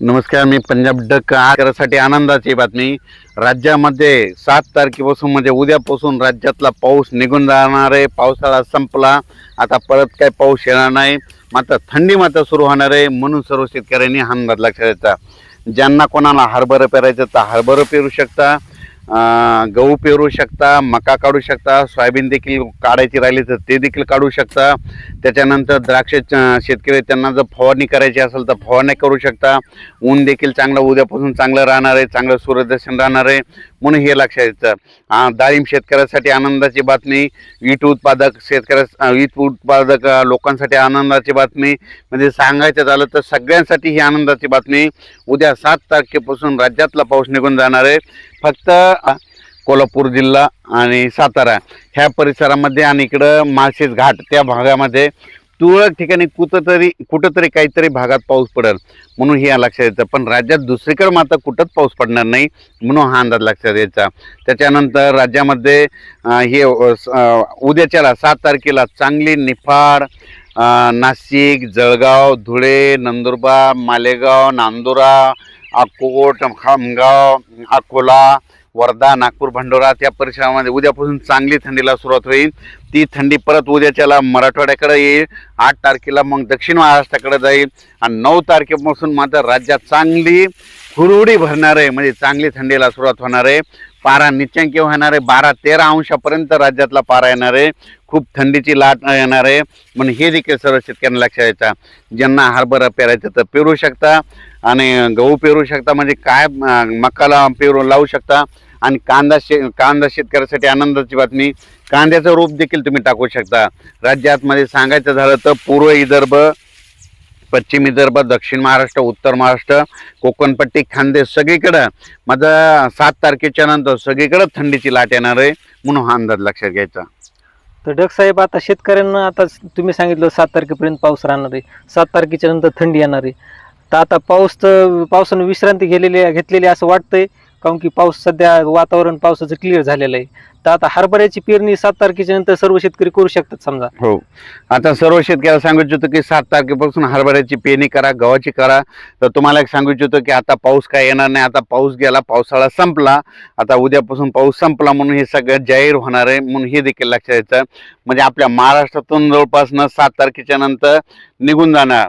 नमस्कार मी पंजाब डक आकारासाठी आनंदाची बातमी. राज्यामध्ये सात तारखेपासून म्हणजे उद्यापासून राज्यातला पाऊस निघून जाणार आहे. पावसाळा संपला. आता परत काही पाऊस येणार नाही. मात्र थंडी मात्र सुरू होणार आहे. म्हणून सर्व शेतकऱ्यांनी हा अंदाज लक्षात द्यायचा ज्यांना कोणाला हरभरं पेरायचं तर हरभरं पेरू शकता. गहू पेरू शकता मका काढू शकता सोयाबीन देखील काढायची राहिली तर ते देखील काढू शकता. त्याच्यानंतर द्राक्ष शेतकरी त्यांना जर फवारणी करायची असेल तर फवारणी करू शकता. ऊन देखील चांगलं उद्यापासून चांगलं राहणार आहे चांगलं सूर्यदर्शन राहणार आहे. म्हणून हे लक्षात येतं. डाळिंब शेतकऱ्यासाठी आनंदाची बातमी वीट उत्पादक शेतकऱ्या वीट उत्पादक लोकांसाठी आनंदाची बातमी. म्हणजे सांगायचं झालं तर सगळ्यांसाठी ही आनंदाची बातमी. उद्या सात तारखेपासून राज्यातला पाऊस निघून जाणार आहे. फक्त कोल्हापूर जिल्हा आणि सातारा. ह्या परिसरामध्ये आणि इकडं माळशेज घाट त्या भागामध्ये तुरळक ठिकाणी कुठंतरी कुठंतरी काहीतरी भागात पाऊस पडेल. म्हणून हे लक्षात येतं. पण राज्यात दुसरीकडे मात्र कुठंच पाऊस पडणार नाही म्हणून हा अंदाज लक्षात यायचा. त्याच्यानंतर राज्यामध्ये हे उद्याच्याला सात तारखेला चांगली निफाड नाशिक जळगाव धुळे नंदुरबार मालेगाव नांदुरा अकोट खामगाव अकोला वर्धा नागपूर भंडोरा त्या परिसरामध्ये उद्यापासून चांगली थंडीला सुरुवात होईल. ती थंडी परत उद्याच्याला मराठवाड्याकडे येईल. आठ तारखेला मग दक्षिण महाराष्ट्राकडे जाईल. आणि नऊ तारखेपासून मात्र राज्यात चांगली हुरहुडी भरणार आहे. म्हणजे चांगली थंडीला सुरुवात होणार आहे. पारा निच्चांकी होणार आहे. बारा तेरा अंशापर्यंत राज्यातला पारा येणार आहे. खूप थंडीची लाट येणार आहे. म्हणून हे देखील सर्व शेतकऱ्यांना लक्षात येतं ज्यांना हरभरा पेरायचं तर पेरू शकता. आणि गहू पेरू शकता. म्हणजे काय मकाला पेरू लावू शकता. आणि कांदा शे कांदा शेतकऱ्यासाठी आनंदाची बातमी. कांद्याचं रोप देखील तुम्ही टाकू शकता. राज्यातमध्ये सांगायचं झालं तर पूर्व विदर्भ पश्चिम विदर्भ दक्षिण महाराष्ट्र उत्तर महाराष्ट्र कोकणपट्टी खानदेश सगळीकडं माझं सात तारखेच्या नंतर सगळीकडं थंडीची लाट येणार आहे म्हणून हा अंदाज लक्षात घ्यायचा. तर डग साहेब आता शेतकऱ्यांना आता तुम्ही सांगितलं सात तारखेपर्यंत पाऊस राहणार आहे. सात तारखेच्या नंतर थंडी येणार आहे. तर आता पाऊस तर पावसानं विश्रांती घेलेली घेतलेली असं वाटतंय. कारण की पाऊस सध्या वातावरण पावसाचं क्लिअर झालेलं आहे. तर आता हरभऱ्याची पेरणी सात तारखेच्या नंतर सर्व शेतकरी करू शकतात समजा. हो. आता सर्व शेतकऱ्याला सांगू इच्छितो की सात तारखेपासून हरभऱ्याची पेरणी करा गव्हाची करा. तर तुम्हाला एक सांगू इच्छितो की आता पाऊस काय येणार नाही. आता पाऊस गेला पावसाळा संपला. आता उद्यापासून पाऊस संपला म्हणून हे सगळं जाहीर होणार आहे म्हणून हे देखील लक्षात यायचं म्हणजे आपल्या महाराष्ट्रातून जवळपास न सात तारखेच्या नंतर निघून जाणार.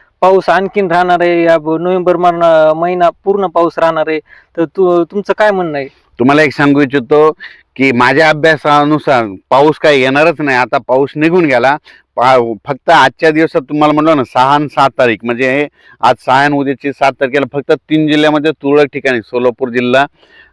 पाऊस आणखीन राहणार आहे. या ब- नोव्हेंबर मरण महिना पूर्ण पाऊस राहणार आहे. तर तू तुमचं काय म्हणणं आहे? तुम्हाला एक सांगू इच्छितो की माझ्या अभ्यासानुसार पाऊस काही येणारच नाही. आता पाऊस निघून गेला. पा फक्त आजच्या दिवसात तुम्हाला म्हणलं ना सहा आणि सात तारीख. म्हणजे हे आज सहा आणि उद्याची सात तारखेला फक्त तीन जिल्ह्यामध्ये तुरळक ठिकाणी सोलापूर जिल्हा